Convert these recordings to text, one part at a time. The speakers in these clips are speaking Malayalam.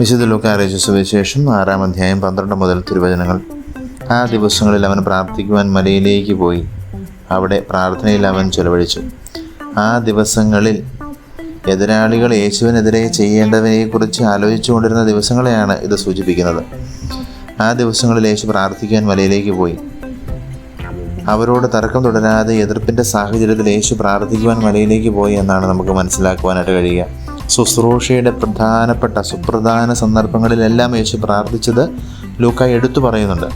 വിശുദ്ധ ലൂക്കാരേജ സുവിശേഷം ആറാം അധ്യായം പന്ത്രണ്ട് മുതൽ തിരുവചനങ്ങൾ. ആ ദിവസങ്ങളിൽ അവൻ പ്രാർത്ഥിക്കുവാൻ മലയിലേക്ക് പോയി. അവിടെ പ്രാർത്ഥനയിൽ അവൻ ചെലവഴിച്ചു. ആ ദിവസങ്ങളിൽ എതിരാളികൾ യേശുവിനെതിരെ ചെയ്യേണ്ടവയെക്കുറിച്ച് ആലോചിച്ചുകൊണ്ടിരുന്ന ദിവസങ്ങളെയാണ് ഇത് സൂചിപ്പിക്കുന്നത്. ആ ദിവസങ്ങളിൽ യേശു പ്രാർത്ഥിക്കാൻ മലയിലേക്ക് പോയി. അവരോട് തർക്കം തുടരാതെ എതിർപ്പിന്റെ സാഹചര്യത്തിൽ യേശു പ്രാർത്ഥിക്കുവാൻ മലയിലേക്ക് പോയി എന്നാണ് നമുക്ക് മനസ്സിലാക്കുവാനായിട്ട് കഴിയുക. ശുശ്രൂഷയുടെ പ്രധാനപ്പെട്ട സുപ്രധാന സന്ദർഭങ്ങളിലെല്ലാം യേശു പ്രാർത്ഥിച്ചത് ലൂക്ക എടുത്തു പറയുന്നുണ്ട്.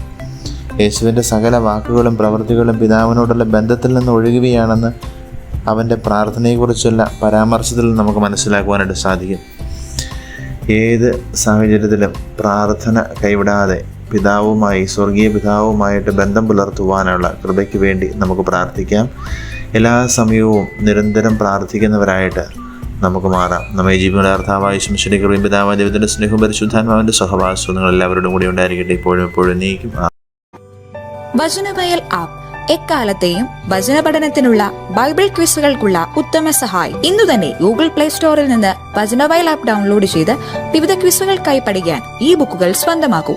യേശുവിന്റെ സകല വാക്കുകളും പ്രവൃത്തികളും പിതാവിനോടുള്ള ബന്ധത്തിൽ നിന്ന് ഒഴുകുകയാണെന്ന് അവന്റെ പ്രാർത്ഥനയെക്കുറിച്ചുള്ള പരാമർശത്തിൽ നമുക്ക് മനസ്സിലാക്കുവാനായിട്ട് സാധിക്കും. ഏത് സാഹചര്യത്തിലും പ്രാർത്ഥന കൈവിടാതെ പിതാവുമായി സ്വർഗീയ പിതാവുമായിട്ട് ബന്ധം പുലർത്തുവാനുള്ള കൃപയ്ക്ക് വേണ്ടി നമുക്ക് പ്രാർത്ഥിക്കാം. എല്ലാ സമയവും നിരന്തരം പ്രാർത്ഥിക്കുന്നവരായിട്ട് നമുക്ക് മാറാം. നമ്മെ ജീവികളുടെ അർത്ഥാവായ ശംശയുടെ കൃപയും പിതാവായ ദൈവത്തിന്റെ സ്നേഹവും പരിശുദ്ധാത്മാവിന്റെ സഹവാസവും നിങ്ങൾ എല്ലാവരോടും കൂടി ഉണ്ടായിരിക്കട്ടെ. ഇപ്പോഴും എപ്പോഴും നീക്കും. വചനവയൽ ആപ്പ്. എക്കാലത്തെയും വചന പഠനത്തിനുള്ള ബൈബിൾ ക്വിസുകൾക്കുള്ള ഉത്തമ സഹായി. ഇന്നു തന്നെ ഗൂഗിൾ പ്ലേ സ്റ്റോറിൽ നിന്ന് വചനവയൽ ആപ്പ് ഡൗൺലോഡ് ചെയ്ത് വിവിധ ക്വിസുകൾക്കായി പഠിക്കാൻ ഈ ബുക്കുകൾ സ്വന്തമാക്കൂ.